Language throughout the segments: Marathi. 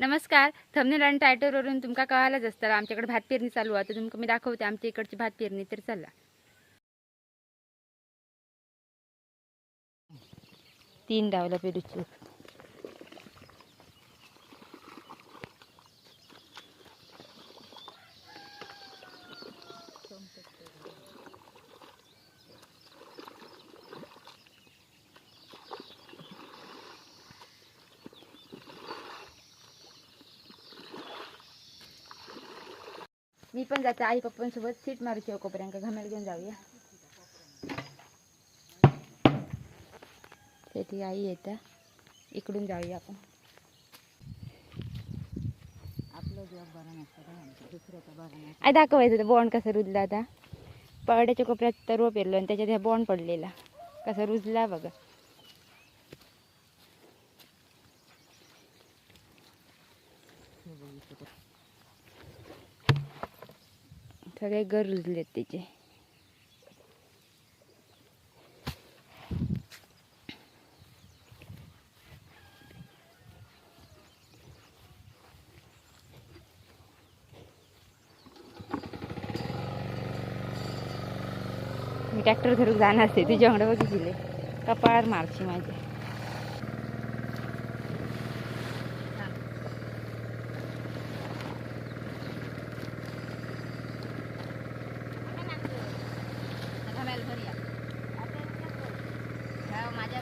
नमस्कार. थमनेल आणि टायटलवरून तुमका कळालंच असतं. आमच्याकडे भात पेरणी चालू आहे. तर तुमका मी दाखवते. आमच्या इकडची भात पेरणी तर चला. तीन डावला पेरूची. मी पण जाते. आई पप्पांसोबत सीट मारूची कोपऱ्यांका घमेल घेऊन जाऊया. तेथे आई येता. इकडून जाऊया आपण. आई दाखवायचं बॉन्ड कसं रुजला आता. पगड्याच्या कोपऱ्यात तरव पेरलो आणि त्याच्यात ह्या बॉन्ड पडलेला. कसा रुजला बघा. सगळे घर रुजलेत त्याचे मी ट्रॅक्टर धरून जाणार असते तुझ्याकडे बघितले. कपाळ मारची माझे घमेल घरी या. हा, माझ्या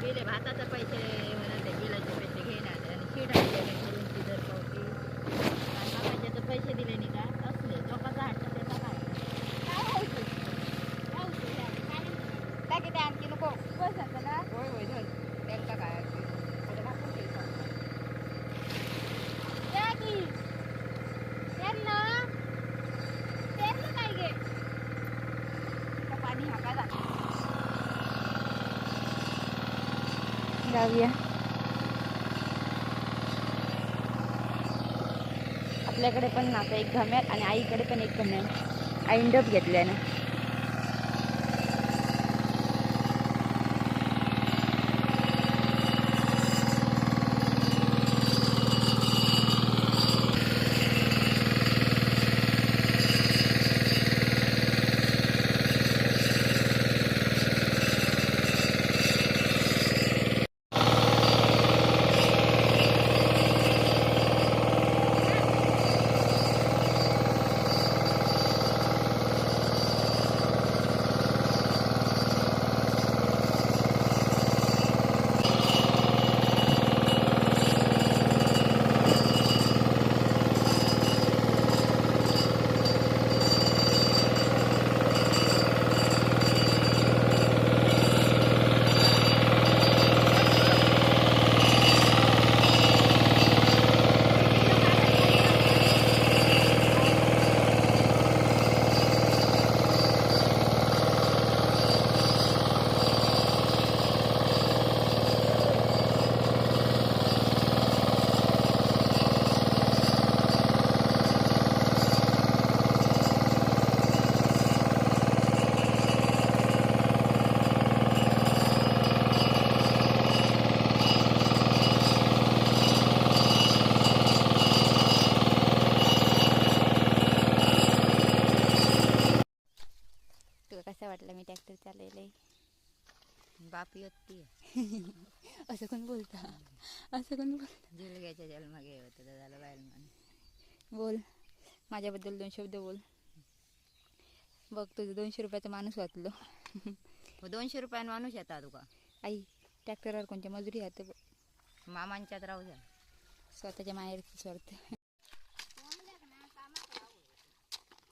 गेले भाताचे पैसे म्हणाले बिलाचे पैसे घेणार आणि शीट आणलेले घरून जर पावती आणि बाबाचे तर पैसे दिले नाही का असले लोकांचा हट्ट त्याचा काय काय व्हायचं? काय होतं हे? काय नाही. टाकी ते आणखी नको बस आता ना होय होय धर त्यांका काय असते. थोडं टाकून द्यायचं. या की. पेरलं? पेरलं काय गे? का पाणी हाका जातं. जाऊया आपल्याकडे पण आता एक घम्यात आणि आईकडे पण एक घम्यात आई डब घेतल्यानं. ट्रॅक्टर चालवलंय बाप येते असं कोण बोलता? असं कोण बोल जिलग्याच्या जन्म घे होतं झालं बाहेर म्हणे. बोल. माझ्याबद्दल दोन शब्द बोल. बघ तुझं दोनशे रुपयाचा माणूस वाचलो. दोनशे रुपयानं माणूस येतात तुका आई ट्रॅक्टरवर कोणत्या मजुरी आहे ते मामांच्यात राहू द्या. स्वतःच्या माहेरचं स्वार्थ.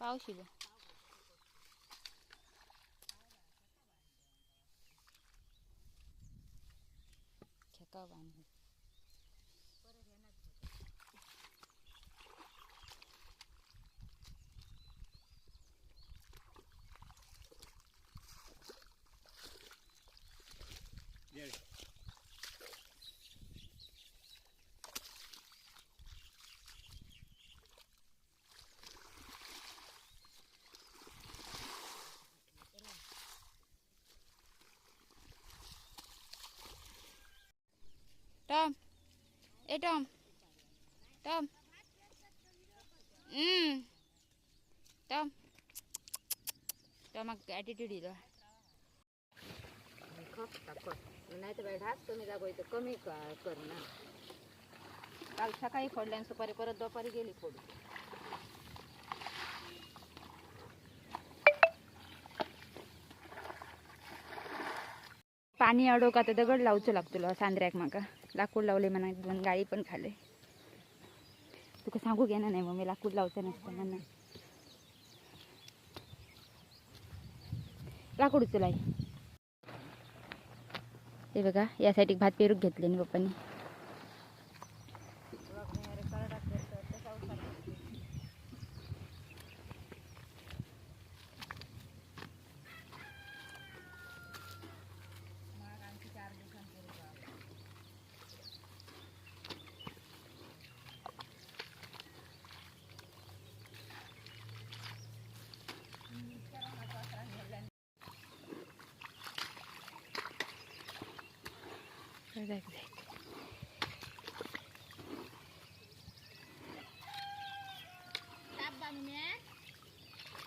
पावशी बा 干完。ए टॉम टॉम हम्म टॉम टॉमाक ॲटिट्यूड दिला नाही तर बाई ढास कमी दाखवायचं कमी कर ना काल सकाळी फोडल्या आणि सुपारी परत दुपारी गेली फोडू पाणी अडो का तर दगड लावचो लागतो तुला सांद्र्याक म्हाका लाकूड लावले म्हणा दोन गाळी पण खाले तुका सांगू घे ना नाही मग मी लाकूड लावचं नसतं म्हणा. लाकूड उचलाय. हे बघा यासाठी भात पेरूक घेतले ना पप्पानी.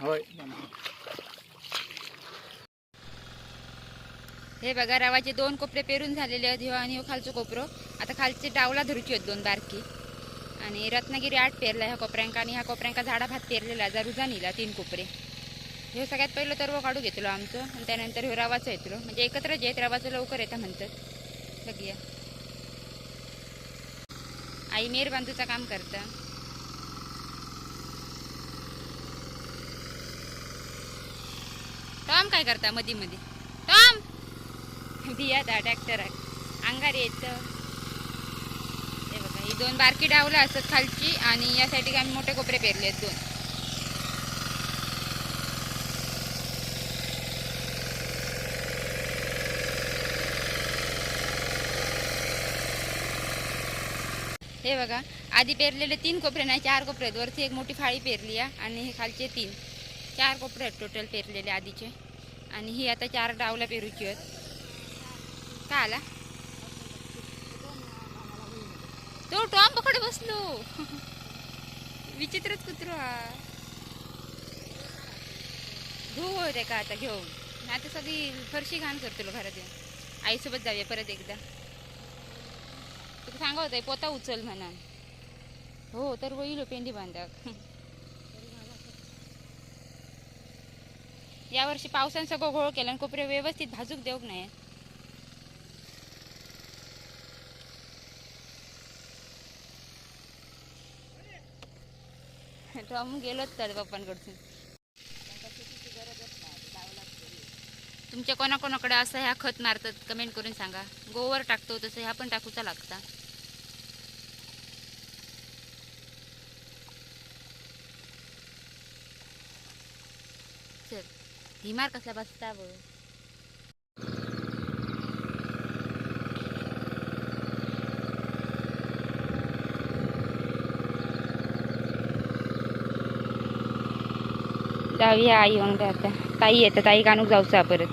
होय हे बघा रवाचे दोन कोपरे पेरून झालेले आहेत आणि खालचं खालचो कोपरो. आता खालचे डावला धरूची आहेत दोन बारकी. आणि रत्नागिरी आठ पेरला ह्या कोपऱ्यांका आणि ह्या कोपऱ्यांका झाडा भात पेरलेला जा रुजानीला तीन कोपरे. हे सगळ्यात पहिलं तरव काढू घेतलो आमचं आणि त्यानंतर ह्यो रवाचं येतलो. म्हणजे एकत्रच येत रवाचं लवकर येतं म्हणतात. बघूया आई मेर बांधूचं काम करता। टॉम काय करता मधी मध्ये टॉम! बिया दा ट्रॅक्टर अंगार येत. हे बघा ही दोन बारकी डावलं असत खालची आणि यासाठी आम्ही मोठे कोपरे पेरले आहेत दोन. हे बघा आधी पेरलेले तीन कोपरे नाही चार कोपरे आहेत. वरती एक मोठी फाळी पेरली आहे आणि हे खालचे तीन. चार कोपरे आहेत टोटल पेरलेले आधीचे. आणि ही आता चार डावला पेरूची आहेत. का आला? तो टॉम पकड बसलो. विचित्रच कुत्रो हा. धुव ते का आता घेऊन? नाही आता सगळी फरशी घाण करतो घरात येऊन. आईसोबत जाऊया परत एकदा. तुला सांगा पोता उचल म्हणा हो तर होईल हो पेंडी बांधाक. यावर्षी पावसानं सगळं घोळ केलं आणि कोपरे व्यवस्थित भाजूक देऊक नाही टॉम गेलोच तर पप्पांकडून तुमच्या कोणाकोणाकडे असं ह्या खत मारतात कमेंट करून सांगा. गोवर टाकतो तसं ह्या पण टाकूचा लागता. चल हिमार कसला बसता बघ जाऊया आई येऊन आता ताई येतं. ताई कानूक जाऊचा परत.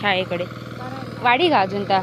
शाळेकडे. वाडी का अजून ता?